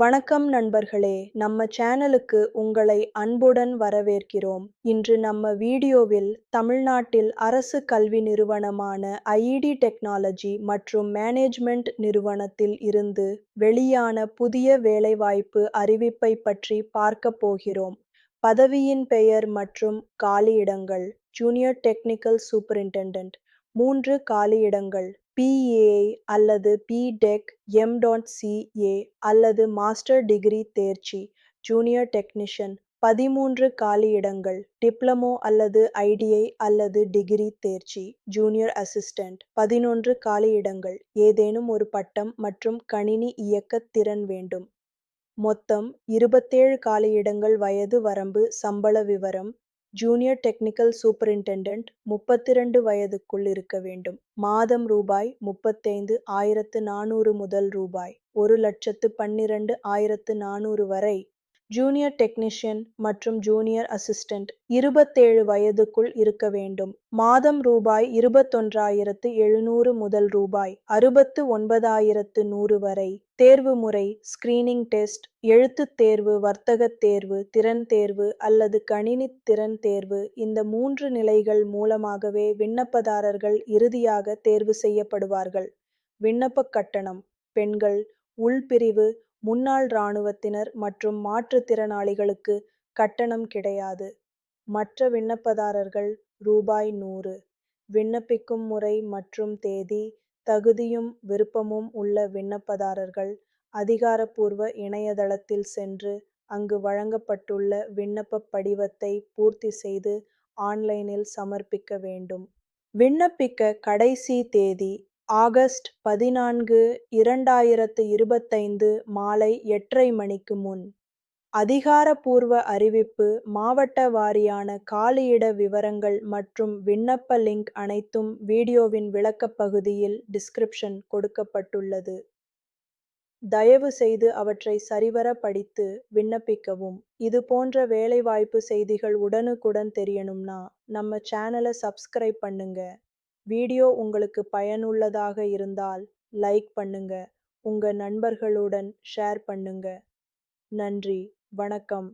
வணக்கம் நண்பர்களே நம்ம சேனலுக்கு உங்களை அன்புடன் வரவேற்கிறோம். இன்று நம்ம வீடியோவில் தமிழ்நாட்டில் அரசு கல்வி நிறுவனமான ஐஇடி டெக்னாலஜி மற்றும் மேனேஜ்மெண்ட் நிறுவனத்தில் இருந்து வெளியான புதிய வேலைவாய்ப்பு அறிவிப்பை பற்றி பார்க்க போகிறோம். பதவியின் பெயர் மற்றும் காலியிடங்கள் ஜூனியர் டெக்னிக்கல் சூப்பரிண்டெண்டன்ட் மூன்று காலியிடங்கள் பிஏ அல்லது பிடெக் எம்டாட் சிஏ அல்லது மாஸ்டர் டிகிரி தேர்ச்சி ஜூனியர் டெக்னீஷியன் பதிமூன்று காலியிடங்கள் டிப்ளமோ அல்லது ஐடிஐ அல்லது டிகிரி தேர்ச்சி ஜூனியர் அசிஸ்டன்ட் பதினொன்று காலியிடங்கள் ஏதேனும் ஒரு பட்டம் மற்றும் கணினி இயக்க திறன் வேண்டும். மொத்தம் இருபத்தேழு காலியிடங்கள் வயது வரம்பு சம்பள விவரம் ஜூனியர் டெக்னிக்கல் சூப்பரிண்டெண்டன்ட் முப்பத்திரண்டு வயதுக்குள் இருக்க வேண்டும். மாதம் ரூபாய் முப்பத்தைந்து ஆயிரத்து நானூறு முதல் ரூபாய். ஒரு லட்சத்து பன்னிரண்டு ஆயிரத்து நானூறு வரை ஜூனியர் டெக்னீஷியன் மற்றும் ஜூனியர் அசிஸ்டன்ட் இருபத்தேழு வயதுக்குள் இருக்க வேண்டும். மாதம் ரூபாய் இருபத்தொன்றாயிரத்து எழுநூறு முதல் ரூபாய் அறுபத்து ஒன்பதாயிரத்து நூறு வரை தேர்வு முறை ஸ்கிரீனிங் டெஸ்ட் எழுத்துத் தேர்வு வர்த்தகத் தேர்வு திறன் தேர்வு அல்லது கணினி திறன் தேர்வு இந்த மூன்று நிலைகள் மூலமாகவே விண்ணப்பதாரர்கள் இறுதியாக தேர்வு செய்யப்படுவார்கள். விண்ணப்ப கட்டணம் பெண்கள் உள்பிரிவு முன்னாள் இராணுவத்தினர் மற்றும் மாற்றுத்திறனாளிகளுக்கு கட்டணம் கிடையாது. மற்ற விண்ணப்பதாரர்கள் ரூபாய் நூறு. விண்ணப்பிக்கும் முறை மற்றும் தேதி தகுதியும் விருப்பமும் உள்ள விண்ணப்பதாரர்கள் அதிகாரப்பூர்வ இணையதளத்தில் சென்று அங்கு வழங்கப்பட்டுள்ள விண்ணப்ப படிவத்தை பூர்த்தி செய்து ஆன்லைனில் சமர்ப்பிக்க வேண்டும். விண்ணப்பிக்க கடைசி தேதி ஆகஸ்ட் பதினான்கு இரண்டாயிரத்து இருபத்தைந்து மாலை எட்டரை மணிக்கு முன். அதிகாரப்பூர்வ அறிவிப்பு மாவட்ட வாரியான காலியிட விவரங்கள் மற்றும் விண்ணப்ப லிங்க் அனைத்தும் வீடியோவின் விளக்கப் பகுதியில் டிஸ்கிரிப்ஷன் கொடுக்கப்பட்டுள்ளது. தயவு செய்து அவற்றை சரிவர படித்து விண்ணப்பிக்கவும். இது போன்ற வேலைவாய்ப்பு செய்திகள் உடனுக்குடன் தெரியணும்னா நம்ம சேனலை சப்ஸ்கிரைப் பண்ணுங்க. வீடியோ உங்களுக்கு பயனுள்ளதாக இருந்தால் லைக் பண்ணுங்க. உங்க நண்பர்களுடன் ஷேர் பண்ணுங்க. நன்றி. வணக்கம்.